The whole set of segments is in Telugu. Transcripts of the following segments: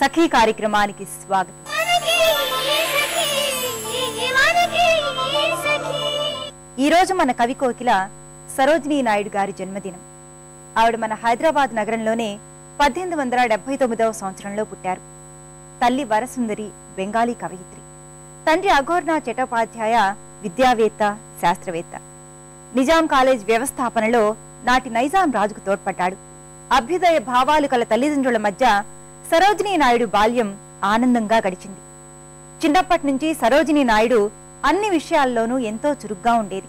సఖీ కార్యక్రమానికి స్వాగతం. ఈ రోజు మన కవి కోకిల సరోజినీ నాయుడు గారి జన్మదినం. ఆవిడ మన హైదరాబాద్ నగరంలోనే పద్దెనిమిది వందల డెబ్బై తొమ్మిదవ సంవత్సరంలో పుట్టారు. తల్లి వరసుందరి బెంగాలీ కవయిత్రి. తండ్రి అఘోర్నా చటోపాధ్యాయ విద్యావేత్త శాస్త్రవేత్త. నిజాం కాలేజ్ వ్యవస్థాపనలో నాటి నైజాం రాజుకు తోడ్పడ్డాడు. అభ్యుదయ భావాలు కల తల్లిదండ్రుల మధ్య సరోజినీ నాయుడు బాల్యం ఆనందంగా గడిచింది. చిన్నప్పటి నుంచి సరోజినీ నాయుడు అన్ని విషయాల్లోనూ ఎంతో చురుగ్గా ఉండేది.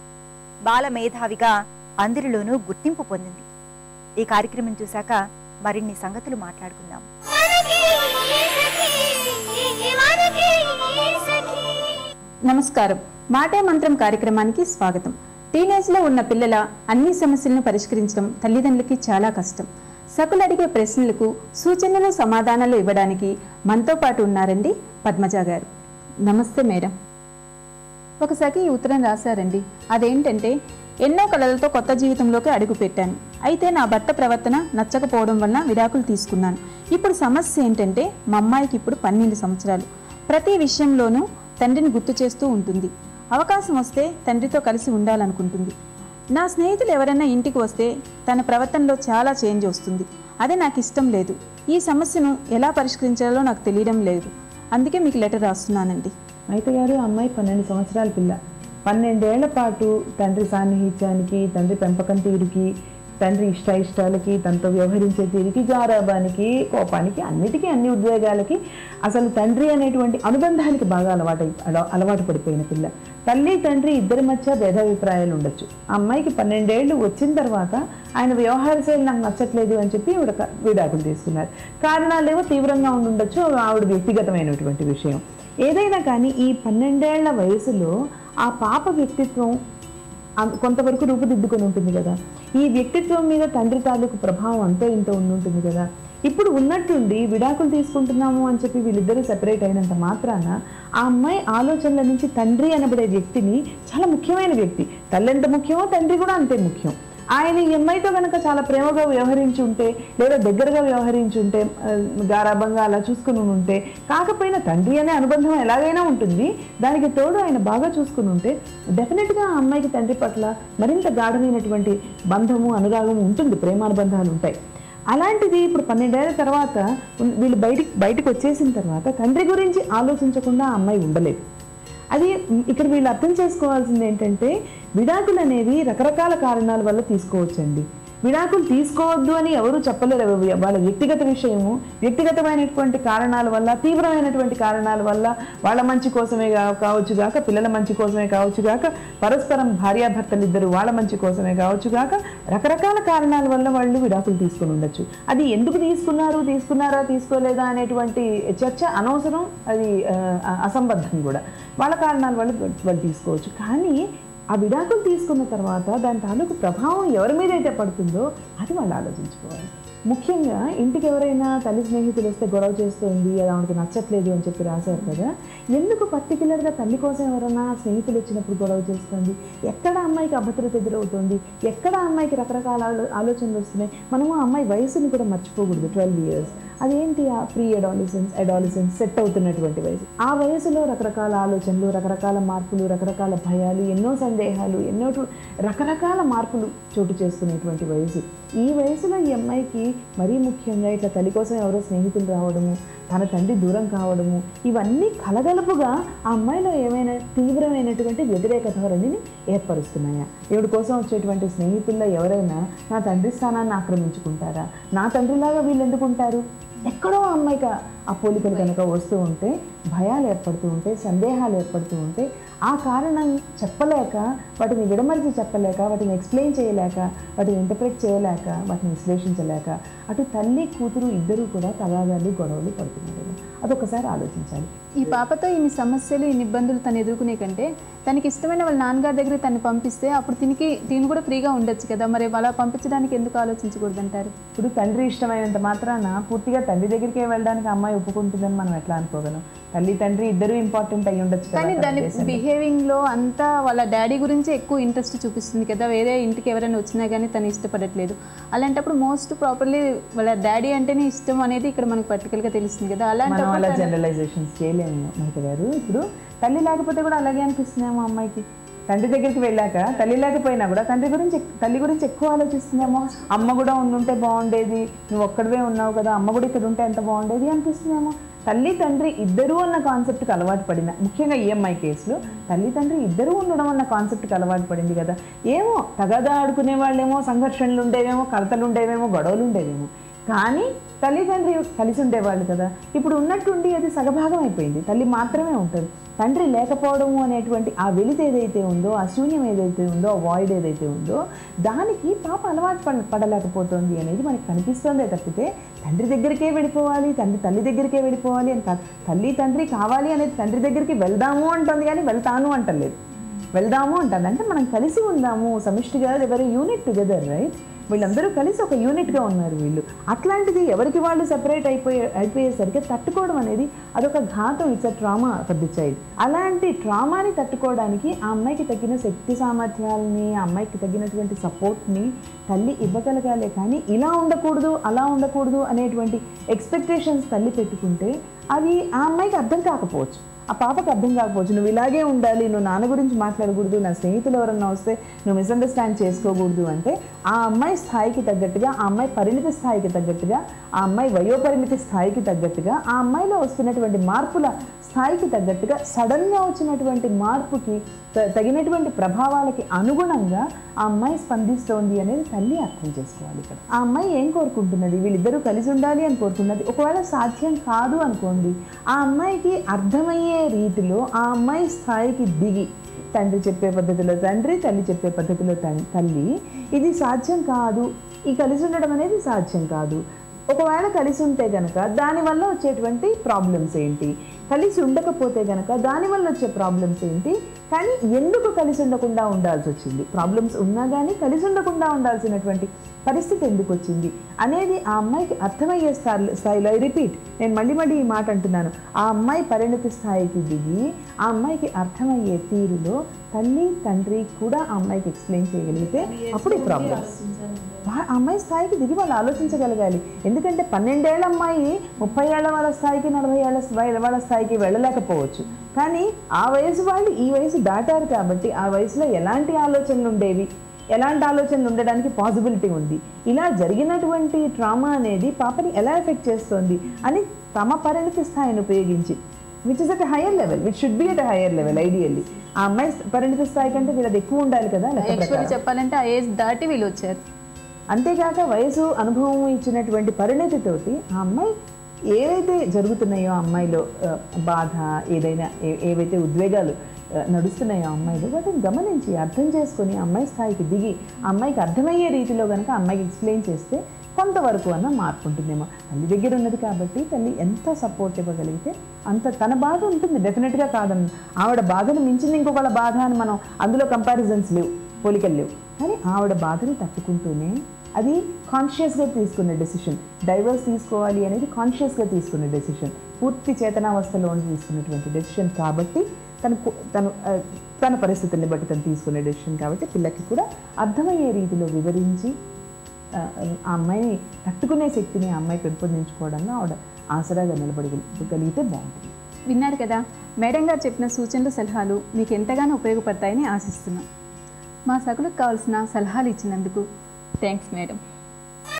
బాల మేధావిగా అందరిలోనూ గుర్తింపు పొందింది. ఈ కార్యక్రమం చూశాక మరిన్ని సంగతులు మాట్లాడుకుందాం. నమస్కారం. మాటే మంత్రం కార్యక్రమానికి స్వాగతం. టీనేజ్లో ఉన్న పిల్లల అన్ని సమస్యలను పరిష్కరించడం తల్లిదండ్రులకి చాలా కష్టం. సకులు అడిగే ప్రశ్నలకు సూచనలు సమాధానాలు ఇవ్వడానికి మనతో పాటు ఉన్నారండి పద్మజ గారు. నమస్తే మేడం. ఒక సఖి ఈ ఉత్తరం రాశారండి. అదేంటంటే ఎన్నో కళలతో కొత్త జీవితంలోకి అడుగు పెట్టాను. అయితే నా భర్త ప్రవర్తన నచ్చకపోవడం వలన విడాకులు తీసుకున్నాను. ఇప్పుడు సమస్య ఏంటంటే మా అమ్మాయికి ఇప్పుడు పన్నెండు సంవత్సరాలు. ప్రతి విషయంలోనూ తండ్రిని గుర్తు చేస్తూ ఉంటుంది. అవకాశం వస్తే తండ్రితో కలిసి ఉండాలనుకుంటుంది. నా స్నేహితులు ఎవరైనా ఇంటికి వస్తే తన ప్రవర్తనలో చాలా చేంజ్ వస్తుంది. అదే నాకు ఇష్టం లేదు. ఈ సమస్యను ఎలా పరిష్కరించాలో నాకు తెలియడం లేదు. అందుకే మీకు లెటర్ రాస్తున్నానండి. అయితే గారు అమ్మాయి పన్నెండు సంవత్సరాల పిల్ల. పన్నెండేళ్ళ పాటు తండ్రి సాన్నిహిత్యానికి తండ్రి పెంపకం తీరుకి తండ్రి ఇష్ట ఇష్టాలకి తనతో వ్యవహరించే తీరికి గారాబానికి కోపానికి అన్నిటికీ అన్ని ఉద్వేగాలకి అసలు తండ్రి అనేటువంటి అనుబంధానికి బాగా అలవాటు అల- అలవాటు పడిపోయిన పిల్ల. తల్లి తండ్రి ఇద్దరి మధ్య భేదాభిప్రాయాలు ఉండొచ్చు. ఆ అమ్మాయికి పన్నెండేళ్ళు వచ్చిన తర్వాత ఆయన వ్యవహార శైలి నాకు నచ్చట్లేదు అని చెప్పి ఆవిడ విడాకులు తీసుకున్నారు. కారణాలేమో తీవ్రంగా ఉండి ఉండొచ్చు ఆవిడ వ్యక్తిగతమైనటువంటి విషయం. ఏదైనా కానీ ఈ పన్నెండేళ్ళ వయసులో ఆ పాప వ్యక్తిత్వం కొంతవరకు రూపుదిద్దుకొని ఉంటుంది కదా. ఈ వ్యక్తిత్వం మీద తండ్రి తాలూకు ప్రభావం అంతా ఇంత ఉండుంటుంది కదా. ఇప్పుడు ఉన్నట్టుండి విడాకులు తీసుకుంటున్నాము అని చెప్పి వీళ్ళిద్దరూ సెపరేట్ అయినంత మాత్రాన ఆ అమ్మాయి ఆలోచనల నుంచి తండ్రి అనబడే వ్యక్తిని చాలా ముఖ్యమైన వ్యక్తి. తల్లి ఎంత ముఖ్యమో తండ్రి కూడా అంతే ముఖ్యం. ఆయన ఈ అమ్మాయితో కనుక చాలా ప్రేమగా వ్యవహరించి ఉంటే లేదా దగ్గరగా వ్యవహరించి ఉంటే గారాభంగా అలా చూసుకుని ఉంటే కాకపోయినా తండ్రి అనే అనుబంధం ఎలాగైనా ఉంటుంది. దానికి తోడు ఆయన బాగా చూసుకుని ఉంటే డెఫినెట్గా ఆ అమ్మాయికి తండ్రి పట్ల మరింత గాఢమైనటువంటి బంధము అనురాగము ఉంటుంది. ప్రేమానుబంధాలు ఉంటాయి. అలాంటిది ఇప్పుడు పన్నెండేళ్ళ తర్వాత వీళ్ళు బయటికి బయటకు వచ్చేసిన తర్వాత తండ్రి గురించి ఆలోచించకుండా ఆ అమ్మాయి ఉండలేదు. అది ఇక్కడ వీళ్ళు అర్థం చేసుకోవాల్సింది ఏంటంటే విడాకులు అనేవి రకరకాల కారణాల వల్ల తీసుకోవచ్చండి. విడాకులు తీసుకోవద్దు అని ఎవరు చెప్పలేరు. వాళ్ళ వ్యక్తిగత విషయము వ్యక్తిగతమైనటువంటి కారణాల వల్ల తీవ్రమైనటువంటి కారణాల వల్ల వాళ్ళ మంచి కోసమే కావచ్చు గాక పిల్లల మంచి కోసమే కావచ్చు గాక పరస్పరం భార్యాభర్తలు ఇద్దరు వాళ్ళ మంచి కోసమే కావచ్చు గాక రకరకాల కారణాల వల్ల వాళ్ళు విడాకులు తీసుకుని ఉండొచ్చు. అది ఎందుకు తీసుకున్నారు తీసుకున్నారా తీసుకోలేదా అనేటువంటి చర్చ అనవసరం. అది అసంబద్ధం కూడా. వాళ్ళ కారణాల వల్ల వాళ్ళు తీసుకోవచ్చు. కానీ ఆ విడాకులు తీసుకున్న తర్వాత దాని తాలూకు ప్రభావం ఎవరి మీద అయితే పడుతుందో అది వాళ్ళు ఆలోచించుకోవాలి. ముఖ్యంగా ఇంటికి ఎవరైనా తల్లి స్నేహితులు వస్తే గొడవ చేస్తుంది అది ఆవిడకి నచ్చట్లేదు అని చెప్పి రాశారు కదా ఎందుకు పర్టికులర్గా తల్లి కోసం ఎవరైనా స్నేహితులు వచ్చినప్పుడు గొడవ చేస్తుంది? ఎక్కడ అమ్మాయికి అభద్రత ఎదురవుతుంది? ఎక్కడ అమ్మాయికి రకరకాల ఆలోచనలు వస్తున్నాయి? మనము ఆ అమ్మాయి వయసుని కూడా మర్చిపోకూడదు ట్వెల్వ్ ఇయర్స్. అదేంటి ఆ ప్రీ అడాలిసెన్స్ అడాలిసెన్స్ సెట్ అవుతున్నటువంటి వయసు? ఆ వయసులో రకరకాల ఆలోచనలు రకరకాల మార్పులు రకరకాల భయాలు ఎన్నో సందేహాలు ఎన్నో రకరకాల మార్పులు చోటు చేసుకునేటువంటి వయసు. ఈ వయసులో ఈ అమ్మాయికి మరీ ముఖ్యంగా ఇట్లా తల్లి కోసం ఎవరో స్నేహితులు రావడము తన తండ్రి దూరం కావడము ఇవన్నీ కలగలుపుగా ఆ అమ్మాయిలో ఏమైనా తీవ్రమైనటువంటి వ్యతిరేక ధోరణిని ఏర్పరుస్తున్నాయా? ఎవడి కోసం వచ్చేటువంటి స్నేహితుల్లో ఎవరైనా నా తండ్రి స్థానాన్ని ఆక్రమించుకుంటారా? నా తండ్రిలాగా వీళ్ళు ఎందుకుంటారు? ఎక్కడో ఆ అమ్మాయికి ఆ పోలికలు కనుక వస్తూ ఉంటే భయాలు ఏర్పడుతూ ఉంటే సందేహాలు ఏర్పడుతూ ఉంటే ఆ కారణం చెప్పలేక వాటిని విడమరిచి చెప్పలేక వాటిని ఎక్స్ప్లెయిన్ చేయలేక వాటిని ఇంటర్ప్రిట్ చేయలేక వాటిని విశ్లేషించలేక అటు తల్లి కూతురు ఇద్దరూ కూడా తగాదాలు గొడవలు పడుతున్నారు. అదొకసారి ఆలోచించాలి. ఈ పాపతో ఇన్ని సమస్యలు ఇన్ని ఇబ్బందులు తను ఎదుర్కొనే కంటే తనకి ఇష్టమైన వాళ్ళ నాన్నగారి దగ్గర తను పంపిస్తే అప్పుడు తినికి తిని కూడా ఫ్రీగా ఉండొచ్చు కదా. మరి అలా పంపించడానికి ఎందుకు ఆలోచించకూడదు అంటారు ఇప్పుడు తండ్రి ఇష్టమైనంత మాత్రాన పూర్తిగా తండ్రి దగ్గరికే వెళ్ళడానికి అమ్మాయి ఒప్పుకుంటుందని మనం ఎట్లా అనుకోగలం? తల్లి తండ్రి ఇద్దరు ఇంపార్టెంట్ అయి ఉండొచ్చు కానీ తన దాని ఉద్దేశంలో. బిహేవింగ్లో అంతా వాళ్ళ డాడీ గురించి ఎక్కువ ఇంట్రెస్ట్ చూపిస్తుంది కదా వేరే ఇంటికి ఎవరైనా వచ్చినా కానీ తను ఇష్టపడట్లేదు. అలాంటప్పుడు మోస్ట్ ప్రాపర్లీ వాళ్ళ డాడీ అంటేనే ఇష్టం అనేది ఇక్కడ మనకు particular గా తెలుస్తుంది కదా మనం అలాంటప్పుడు అలా జనరలైజేషన్స్ చేయలేము మహిత గారు. ఇప్పుడు తల్లి లేకపోతే కూడా అలాగే అనిపిస్తుందేమో అమ్మాయికి. తండ్రి దగ్గరికి వెళ్ళాక తల్లి లేకపోయినా కూడా తండ్రి గురించి తల్లి గురించి ఎక్కువ ఆలోచిస్తుందేమో. అమ్మ కూడా ఉండుంటే బాగుండేది నువ్వు ఒక్కడివే ఉన్నావు కదా అమ్మ కూడా ఇక్కడ ఉంటే ఎంత బాగుండేది అనిపిస్తుందేమో. తల్లి తండ్రి ఇద్దరు అన్న కాన్సెప్ట్కి అలవాటు పడిన ముఖ్యంగా ఈఎంఐ కేసులో తల్లి తండ్రి ఇద్దరు ఉండడం అన్న కాన్సెప్ట్కి అలవాటు పడింది కదా. ఏమో తగదా ఆడుకునే వాళ్ళేమో సంఘర్షణలు ఉండేవేమో కలతలు ఉండేవేమో గొడవలు ఉండేవేమో. కానీ తల్లిదండ్రి కలిసి ఉండేవాళ్ళు కదా. ఇప్పుడు ఉన్నట్టుండి అది సగభాగం అయిపోయింది. తల్లి మాత్రమే ఉంటుంది. తండ్రి లేకపోవడము అనేటువంటి ఆ వెలితి ఏదైతే ఉందో ఆ శూన్యం ఏదైతే ఉందో ఆ వాయిడ్ ఏదైతే ఉందో దానికి పాప అలవాటు పడ పడలేకపోతుంది అనేది మనకి కనిపిస్తుందే తప్పితే తండ్రి దగ్గరికే వెళ్ళిపోవాలి తండ్రి తల్లి దగ్గరికే వెళ్ళిపోవాలి అని కాదు. తల్లి తండ్రి కావాలి అనేది తండ్రి దగ్గరికి వెళ్దాము అంటుంది కానీ వెళ్తాను అంటలేదు. వెళ్దాము అంటుంది. అంటే మనం కలిసి ఉందాము సమిష్టిగా ఎవరి యూనిట్ టుగెదర్ రైట్? వీళ్ళందరూ కలిసి ఒక యూనిట్గా ఉన్నారు వీళ్ళు. అట్లాంటిది ఎవరికి వాళ్ళు సెపరేట్ అయిపోయే అయిపోయేసరికి తట్టుకోవడం అనేది అదొక ఘాతం. It's a trauma for the child అలాంటి ట్రామాని తట్టుకోవడానికి ఆ అమ్మాయికి తగిన శక్తి సామర్థ్యాలని ఆ అమ్మాయికి తగినటువంటి సపోర్ట్ని తల్లి ఇవ్వగలగాలే కానీ ఇలా ఉండకూడదు అలా ఉండకూడదు అనేటువంటి ఎక్స్పెక్టేషన్స్ తల్లి పెట్టుకుంటే అవి ఆ అమ్మాయికి అర్థం కాకపోవచ్చు. ఆ పాపకు అర్థం కాకపోవచ్చు నువ్వు ఇలాగే ఉండాలి నువ్వు నాన్న గురించి మాట్లాడకూడదు నా స్నేహితులు ఎవరన్నా వస్తే నువ్వు మిస్అండర్స్టాండ్ చేసుకోకూడదు అంటే ఆ అమ్మాయి స్థాయికి తగ్గట్టుగా ఆ అమ్మాయి పరిణితి స్థాయికి తగ్గట్టుగా ఆ అమ్మాయి వయోపరిమితి స్థాయికి తగ్గట్టుగా ఆ అమ్మాయిలో వస్తున్నటువంటి మార్పుల స్థాయికి తగ్గట్టుగా సడన్గా వచ్చినటువంటి మార్పుకి తగినటువంటి ప్రభావాలకి అనుగుణంగా ఆ అమ్మాయి స్పందిస్తోంది అనేది తల్లి అర్థం చేసుకోవాలి ఇక్కడ. ఆ అమ్మాయి ఏం కోరుకుంటున్నది? వీళ్ళిద్దరూ కలిసి ఉండాలి అని కోరుకున్నది. ఒకవేళ సాధ్యం కాదు అనుకోండి ఆ అమ్మాయికి అర్థమయ్యే రీతిలో ఆ అమ్మాయి స్థాయికి దిగి తండ్రి చెప్పే పద్ధతిలో తండ్రి తల్లి చెప్పే పద్ధతిలో తల్లి ఇది సాధ్యం కాదు. ఈ కలిసి ఉండడం అనేది సాధ్యం కాదు. ఒకవేళ కలిసి ఉంటే గనక దానివల్ల వచ్చేటువంటి ప్రాబ్లమ్స్ ఏంటి? కలిసి ఉండకపోతే గనక దానివల్ల వచ్చే ప్రాబ్లమ్స్ ఏంటి? కానీ ఎందుకు కలిసి ఉండకుండా ఉండాల్సి వచ్చింది? ప్రాబ్లమ్స్ ఉన్నా కానీ కలిసి ఉండకుండా ఉండాల్సినటువంటి పరిస్థితి ఎందుకు వచ్చింది? అనేది ఆ అమ్మాయికి అర్థమయ్యే స్థాయి స్థాయిలో రిపీట్ నేను మళ్ళీ మళ్ళీ ఈ మాట అంటున్నాను. ఆ అమ్మాయి పరిణతి స్థాయికి దిగి ఆ అమ్మాయికి అర్థమయ్యే తీరులో తల్లి తండ్రి కూడా ఆ అమ్మాయికి ఎక్స్ప్లెయిన్ చేయగలిగితే అప్పుడు ఈ ప్రాబ్లం ఆ అమ్మాయి స్థాయికి దిగి వాళ్ళు ఆలోచించగలగాలి. ఎందుకంటే పన్నెండేళ్ళ అమ్మాయి ముప్పై ఏళ్ళ వాళ్ళ స్థాయికి నలభై ఏళ్ళ వాళ్ళ స్థాయికి వెళ్ళలేకపోవచ్చు. కానీ ఆ వయసు వాళ్ళు ఈ వయసు దాటారు కాబట్టి ఆ వయసులో ఎలాంటి ఆలోచనలు ఉండేవి? ఎలాంటి ఆలోచనలు ఉండడానికి పాసిబిలిటీ ఉంది. ఇలా జరిగినటువంటి ట్రామా అనేది పాపని ఎలా ఎఫెక్ట్ చేస్తుంది అని తమ పరిణతి స్థాయిని ఉపయోగించి which is at higher level which should be at higher level ideally ఆ అమ్మాయి పరిణతి స్థాయి కంటే వీళ్ళది ఎక్కువ ఉండాలి కదా. చెప్పాలంటే ఆ ఏజ్ దాటి వీళ్ళు వచ్చారు. అంతేకాక వయసు అనుభవం ఇచ్చినటువంటి పరిణతితోటి ఆ అమ్మాయి ఏవైతే జరుగుతున్నాయో ఆ అమ్మాయిలో బాధ ఏదైనా ఏవైతే ఉద్వేగాలు నడుస్తున్నాయి ఆ అమ్మాయిలు. వాటిని గమనించి అర్థం చేసుకొని అమ్మాయి స్థాయికి దిగి అమ్మాయికి అర్థమయ్యే రీతిలో కనుక అమ్మాయికి ఎక్స్ప్లెయిన్ చేస్తే కొంతవరకు అన్న మార్పు ఉంటుందేమో. తల్లి దగ్గర ఉన్నది కాబట్టి తల్లి ఎంత సపోర్ట్ ఇవ్వగలిగితే అంత తన బాధ ఉంటుంది. డెఫినెట్గా కాదన్న ఆవిడ బాధను మించింది ఇంకొకళ్ళ బాధ అని మనం అందులో కంపారిజన్స్ లేవు పోలికలు లేవు. కానీ ఆవిడ బాధని తట్టుకుంటూనే అది కాన్షియస్గా తీసుకున్న డెసిషన్ డైవర్స్ తీసుకోవాలి అనేది కాన్షియస్గా తీసుకున్న డెసిషన్ పూర్తి చేతనావస్థలో తీసుకున్నటువంటి డెసిషన్ కాబట్టి తను తను తన పరిస్థితుల్ని బట్టి తను తీసుకునే డెసిషన్ కాబట్టి పిల్లకి కూడా అర్థమయ్యే రీతిలో వివరించి ఆ, ఆ అమ్మాయిని తట్టుకునే శక్తిని ఆ అమ్మాయి పెంపొందించుకోవడంలో ఆవిడ ఆసరాగా నిలబడగలిగితే బాగుంటుంది. విన్నారు కదా మేడం గారు చెప్పిన సూచనలు సలహాలు మీకు ఎంతగానో ఉపయోగపడతాయని ఆశిస్తున్నాం. మా సకులకు కావాల్సిన సలహాలు ఇచ్చినందుకు థ్యాంక్స్ మేడం.